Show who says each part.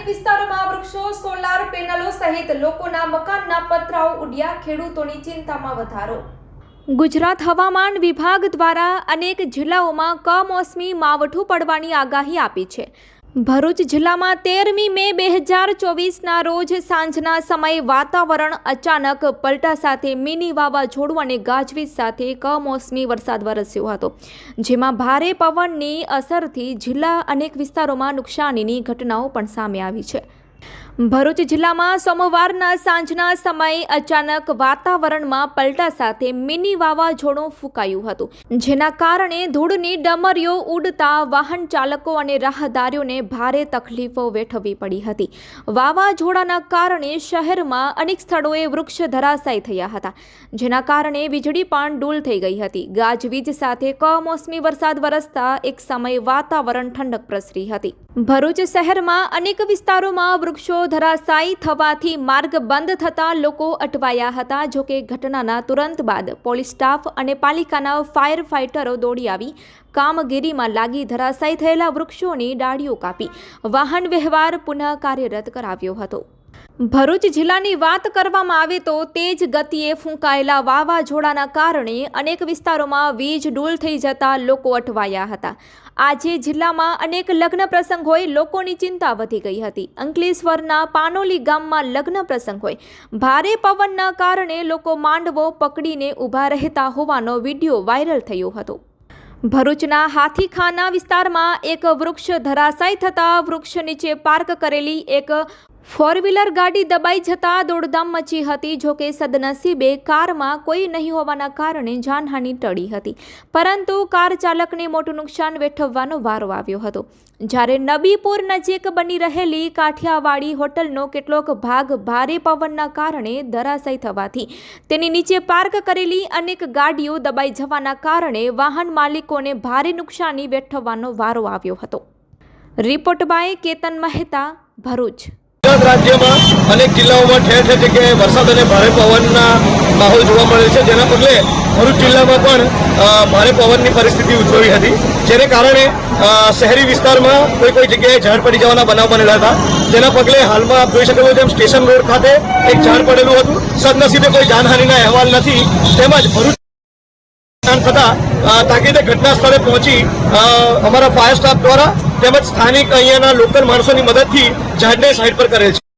Speaker 1: અનેક વિસ્તારોમાં વૃક્ષો, સોલાર પેનલો સહિત લોકોના મકાનના પતરાઓ ઉડ્યા. ખેડૂતોની ચિંતામાં વધારો.
Speaker 2: ગુજરાત હવામાન વિભાગ દ્વારા અનેક જિલ્લાઓમાં કમોસમી માવઠું પડવાની આગાહી આપી છે. ભરૂચ જિલ્લામાં તેરમી મે બે હજાર ચોવીસના રોજ સાંજના સમયે વાતાવરણ અચાનક પલટા સાથે મિની વાવાઝોડું અને ગાજવીજ સાથે કમોસમી વરસાદ વરસ્યો હતો, જેમાં ભારે પવનની અસરથી જિલ્લા અનેક વિસ્તારોમાં નુકસાનીની ઘટનાઓ પણ સામે આવી છે. ભરૂચ જિલ્લામાં સોમવારના સાંજના સમયે અચાનક વાતાવરણમાં પલટા સાથે મિની વાવાઝોડું ફૂંકાયું હતું, જેના કારણે ધૂળની ડમરીઓ ઉડતા વાહન ચાલકો અને રાહદારીઓને ભારે તકલીફો વેઠવી પડી હતી. વાવાઝોડાના કારણે શહેરમાં અનેક સ્થળોએ વૃક્ષ ધરાશાયી થયા હતા, જેના કારણે વીજળી પણ ડૂલ થઈ ગઈ હતી. ગાજવીજ સાથે કમોસમી વરસાદ વરસતા એક સમયે વાતાવરણ ઠંડક પ્રસરી હતી. ભરૂચ શહેરમાં અનેક વિસ્તારોમાં વૃક્ષો ધરાશાયી થવાથી માર્ગ બંધ થતાં લોકો અટવાયા હતા જોકે ઘટનાના તુરંત બાદ પોલીસ સ્ટાફ અને પાલિકાના ફાયર ફાઇટરો દોડી આવી, કામગીરીમાં લાગી ધરાશાયી થયેલા વૃક્ષોની ડાળીઓ કાપી, વાહન વ્યવહાર પુનઃ કાર્યરત કરાવ્યો હતો. ભરૂચ જિલ્લાની વાત કરવામાં આવે તો તેજ ગતિએ ફૂંકાયેલા વાવાઝોડાના કારણે અનેક વિસ્તારોમાં વીજ ડૂલ થઈ જતા લોકો અટવાયા હતા. આજે જિલ્લામાં અનેક લગ્ન પ્રસંગ હોય લોકોની ચિંતા વધી ગઈ હતી. અંકલેશ્વરના પાનોલી ગામમાં લગ્ન પ્રસંગ હોય. ભારે પવનના કારણે લોકો માંડવો પકડીને ઊભા રહેતા હોવાનો વીડિયો વાયરલ થયો હતો. ભરૂચના હાથીખાના વિસ્તારમાં એક વૃક્ષ ધરાશાયી થતાં વૃક્ષ નીચે પાર્ક કરેલી એક ફોર વ્હીલર ગાડી દબાઈ જતાં દોડધામ મચી હતી જોકે સદનસીબે કારમાં કોઈ નહીં હોવાના કારણે જાનહાનિ ટળી હતી. પરંતુ કાર ચાલકને મોટું નુકસાન વેઠવવાનો વારો આવ્યો હતો. જ્યારે નબીપુર નજીક બની રહેલી કાઠિયાવાડી હોટલનો કેટલોક ભાગ ભારે પવનના કારણે ધરાશય થવાથી તેની નીચે પાર્ક કરેલી અનેક ગાડીઓ દબાઈ જવાના કારણે વાહન માલિકોને ભારે નુકસાની વેઠવવાનો વારો આવ્યો હતો. Report by Ketan Mehta, Bharuch.
Speaker 3: Gujarat રાજ્યમાં અનેક જિલ્લાઓમાં ઠેર ઠેર જગ્યાએ વરસાદ અને ભારે પવનના માહોલ જોવા મળે છે. જેના પગલે ભરૂચ જિલ્લામાં પણ ભારે પવનની પરિસ્થિતિ ઉદ્ભવી હતી. જેને કારણે શહેરી વિસ્તારમાં કોઈ કોઈ જગ્યાએ ઝાડ પડી જવાના બનાવ બનેલા હતા. જેના પગલે હાલમાં આપ જોઈ શકો છો તેમ સ્ટેશન રોડ ખાતે એક ઝાડ પડેલું હતું. સદનસીબે કોઈ જાનહાનિના અહેવાલ નથી. તેમજ ભરૂચ નુકસાન થતા તાકીદે ઘટના સ્થળે પહોંચી અમારા ફાયર સ્ટાફ દ્વારા તેમજ સ્થાનિક અહીંયાના લોકલ માણસોની મદદથી ઝાડને સાઈડ પર કરેલ છે.